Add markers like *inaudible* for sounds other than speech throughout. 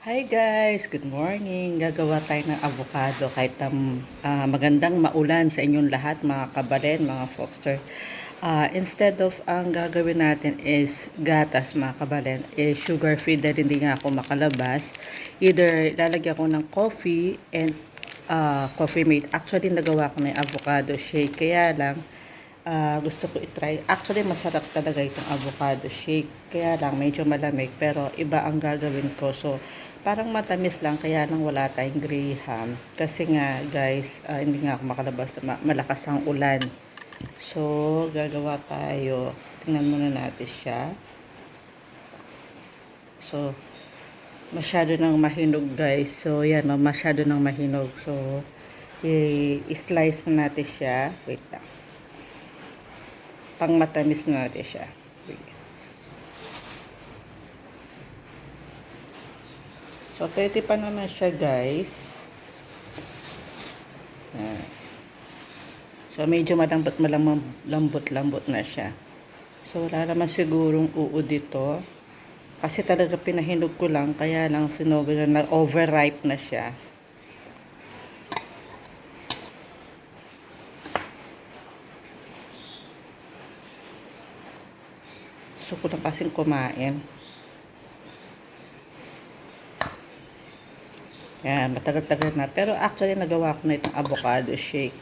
Hi guys! Good morning! Gagawa tayo ng avocado kahit um, ah, magandang maulan sa inyong lahat mga kabalen, mga foxter. Ah, instead of ang gagawin natin is gatas mga kabalen, is sugar free dahil hindi nga ako makalabas. Either lalagyan ko ng coffee and ah, coffee mate. Actually nagawa ko na avocado shake kaya lang ah, gusto ko i-try. Actually, masarap talaga itong avocado shake. Kaya lang, medyo malamig. Pero iba ang gagawin ko. So, parang matamis lang. Kaya lang wala tayong graham. Kasi nga, guys, ah, hindi nga ako makalabas. Ma- malakas ang ulan. So, gagawa tayo. Tingnan muna natin siya. So, masyado nang mahinog guys. So, yan o, masyado nang mahinog. So, i-slice na natin siya. Wait lang pang matamis na natin siya. So, 30 pa naman siya, guys. Ayan. So, medyo malambot, malambot, lambot, lambot na siya. So, wala naman sigurong uod dito. Kasi talaga pinahinog ko lang, kaya lang sinobi na overripe na siya. Gusto ko na kasing kumain. Yan, matagal-tagal na. Pero actually, nagawa ko na itong avocado shake.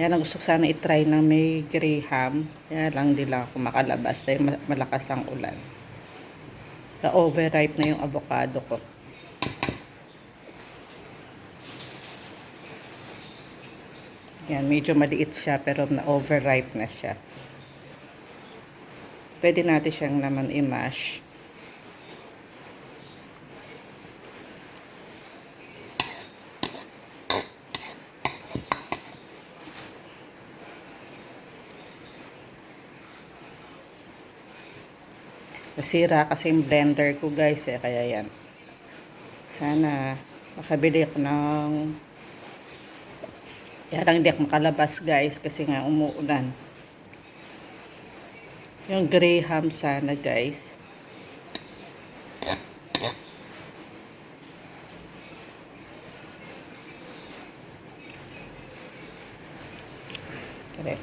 Yan gusto ko sana itry ng may graham. Yan lang, di lang ako makalabas dahil ma- malakas ang ulan. Na overripe na yung avocado ko. Yan, medyo maliit siya pero na overripe na siya. Pwede natin siyang naman i-mash. Nasira kasi yung blender ko guys eh, kaya yan. Sana makabili ako ng lang hindi ako makalabas guys kasi nga umuulan. Yung graham sana guys. Correct.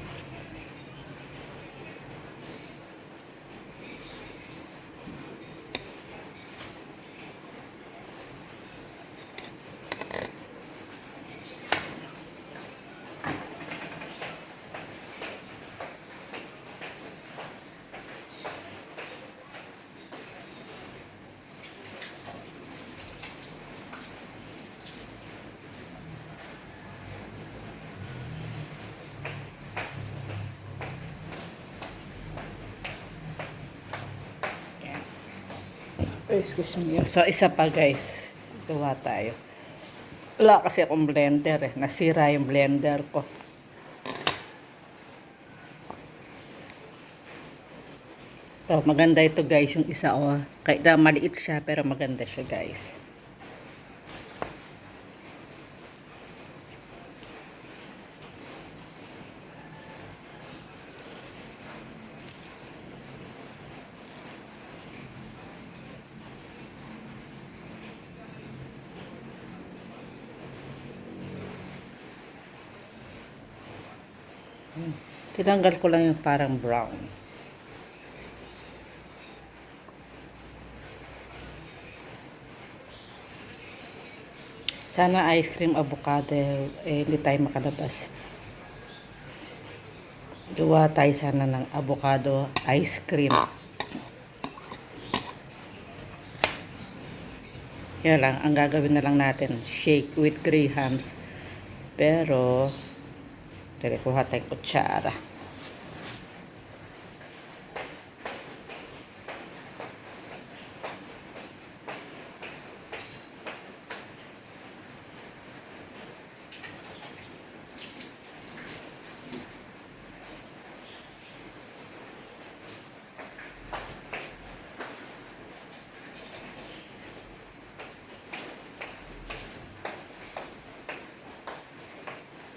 Excuse me. So, isa pa guys. Gawa tayo. Wala kasi akong blender eh. Nasira yung blender ko. So, maganda ito guys yung isa oh. Kahit na maliit siya pero maganda siya guys. Tinanggal ko lang yung parang brown. Sana ice cream avocado eh, hindi tayo makalabas. Gawa tayo sana ng avocado ice cream. Yan lang, ang gagawin na lang natin, shake with grahams. Pero, Teka, kuha tayong kutsara.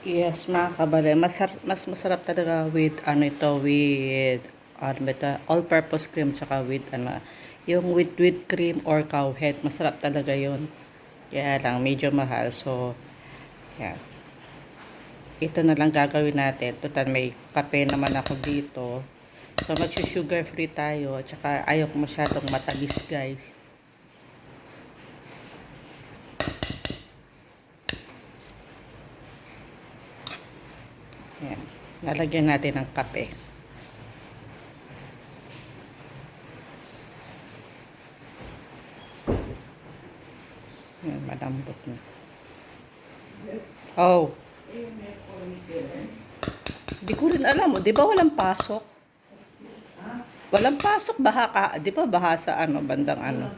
Yes, mga kabale. Masar mas masarap talaga with ano ito, with ano ito, all-purpose cream tsaka with ano, Yung with whipped cream or cow head, masarap talaga yun. Kaya lang, medyo mahal. So, yan. Ito na lang gagawin natin. Total, may kape naman ako dito. So, mag-sugar free tayo. At saka, ayaw ko masyadong matamis, guys. Yan. Lalagyan natin ng kape. Yan, malambot na. Oh. Di ko rin alam. Di ba walang pasok? Walang pasok. Baha ka. Di ba baha sa ano, bandang ano?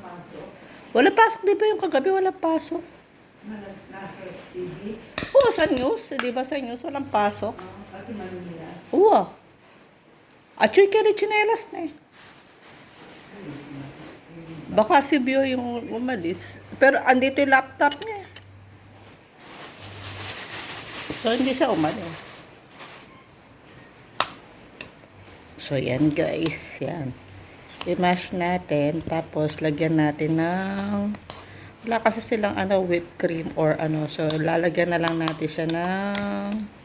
Walang pasok. Di ba yung kagabi walang pasok? Oo, sa news. Di ba sa news walang pasok? Oo. At yung kaya chinelas na eh. Baka si Bio yung umalis. Pero andito yung laptop niya. So, hindi siya umalis. So, yan guys. Yan. I-mash natin. Tapos, lagyan natin ng... Wala kasi silang ano, whipped cream or ano. So, lalagyan na lang natin siya ng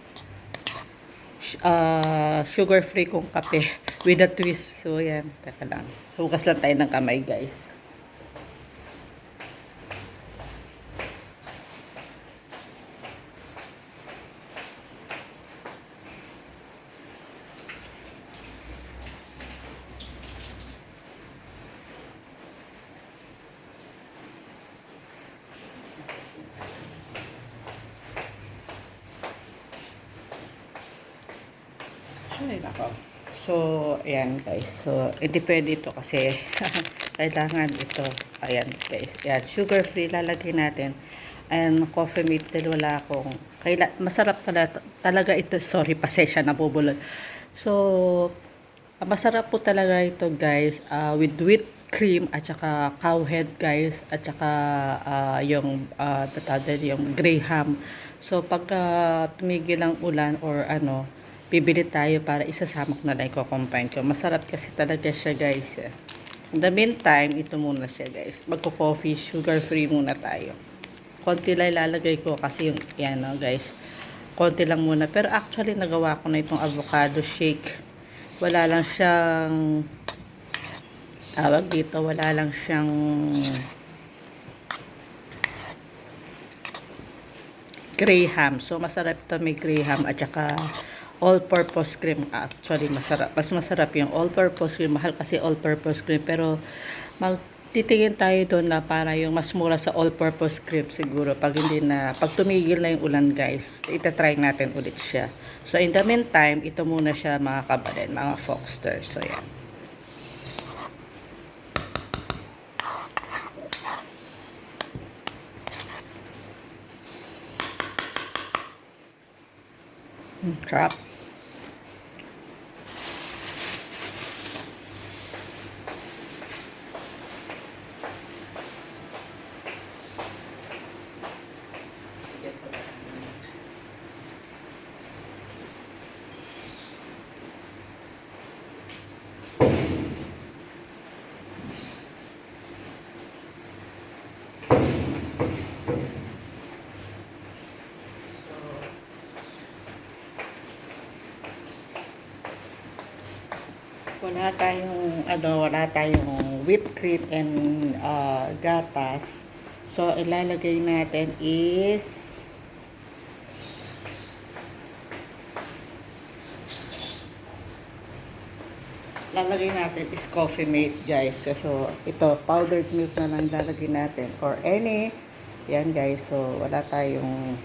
uh, sugar-free kong kape *laughs* with a twist. So, yan. Teka lang. Hugas lang tayo ng kamay, guys. Ay, nako. So, ayan guys. So, hindi pwede ito kasi *laughs* kailangan ito. Ayan guys. Ayan, sugar free lalagay natin. And coffee din wala akong kaila, masarap talaga, talaga ito. Sorry, pasensya na bubulol. So, ah, masarap po talaga ito guys ah, with whipped cream at saka cow head guys at saka ah, yung uh, yung graham. So, pagka tumigil ang ulan or ano, bibili tayo para isasama ko na lang i-combine ko. Masarap kasi talaga siya guys. eh. In the meantime, ito muna siya guys. Magko-coffee, sugar free muna tayo. Konti lang ilalagay ko kasi yung, yan no, guys. Konti lang muna. Pero actually, nagawa ko na itong avocado shake. Wala lang siyang, tawag dito, wala lang siyang, graham. So, masarap ito may graham at saka all-purpose cream. Actually, masarap. Mas masarap yung all-purpose cream. Mahal kasi all-purpose cream. Pero, magtitingin tayo doon na para yung mas mura sa all-purpose cream siguro. Pag hindi na, pag tumigil na yung ulan guys, itatry natin ulit siya. So, in the meantime, ito muna siya mga kabalin, mga Foxter. So, yan. Hmm, wala tayong ano, wala tayong whipped cream and uh, gatas. So ilalagay natin is lalagay natin is coffee mate guys. So ito powdered milk na lang lalagay natin or any yan guys. So wala tayong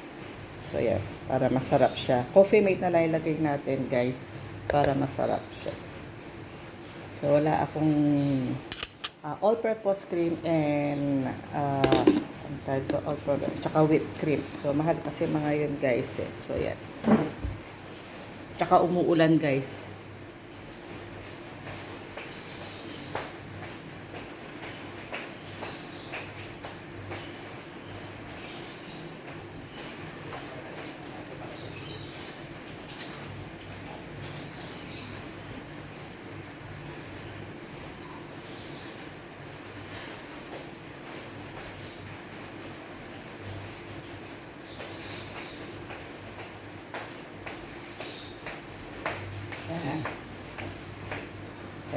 so yan para masarap siya. Coffee mate na lang ilagay natin guys para masarap siya. So, wala akong uh, all-purpose cream and uh, ang tawag ko, all-purpose, saka whipped cream. So, mahal kasi mga yun guys eh. So, yan. Tsaka umuulan guys.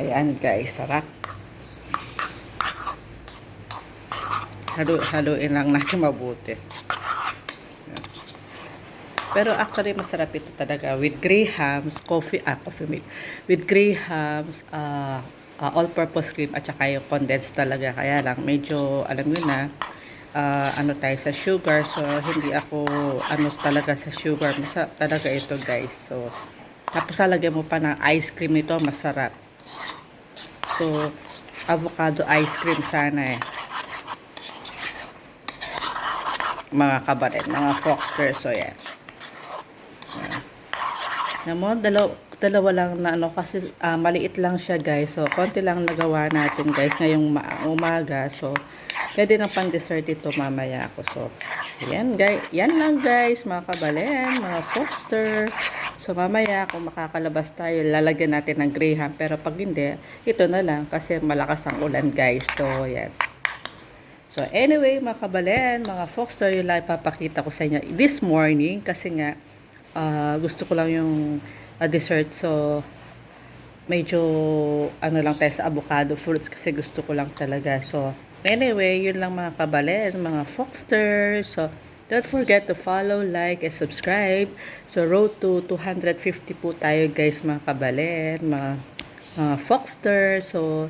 Ayan guys, sarap. Halo, haluin lang natin mabuti. Pero actually masarap ito talaga with grahams, coffee, ah, coffee milk. With grahams, ah, ah, all-purpose cream at saka yung condensed talaga. Kaya lang, medyo, alam nyo na, ah, ano tayo sa sugar. So, hindi ako, ano talaga sa sugar. Masarap talaga ito guys. So, tapos lalagyan mo pa ng ice cream nito, masarap. So, avocado ice cream sana eh. Mga kabaret, mga Foxter. So, yan. Ayan mo, dalaw, dalawa lang na ano, kasi ah, maliit lang siya guys. So, konti lang nagawa natin guys ngayong ma- umaga. So, pwede na pang dessert ito mamaya ako. So, yan guys. Yan lang guys, mga kabalen, mga Foxter. So, mamaya kung makakalabas tayo, lalagyan natin ng graham. Pero pag hindi, ito na lang kasi malakas ang ulan guys. So, yan. So, anyway, mga kabalen, mga Foxter, yun lang ipapakita ko sa inyo this morning kasi nga, ah, gusto ko lang yung ah, dessert. So, medyo, ano lang tayo sa avocado fruits kasi gusto ko lang talaga. So, anyway, yun lang mga kabalen, mga Foxter. So, don't forget to follow, like, and subscribe. So, road to 250 po tayo guys, mga kabalen, mga mga Foxter. So,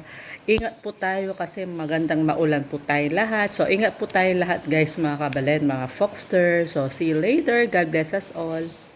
ingat po tayo kasi magandang maulan po tayo lahat. So, ingat po tayo lahat guys mga kabalen, mga Foxter. So, see you later. God bless us all.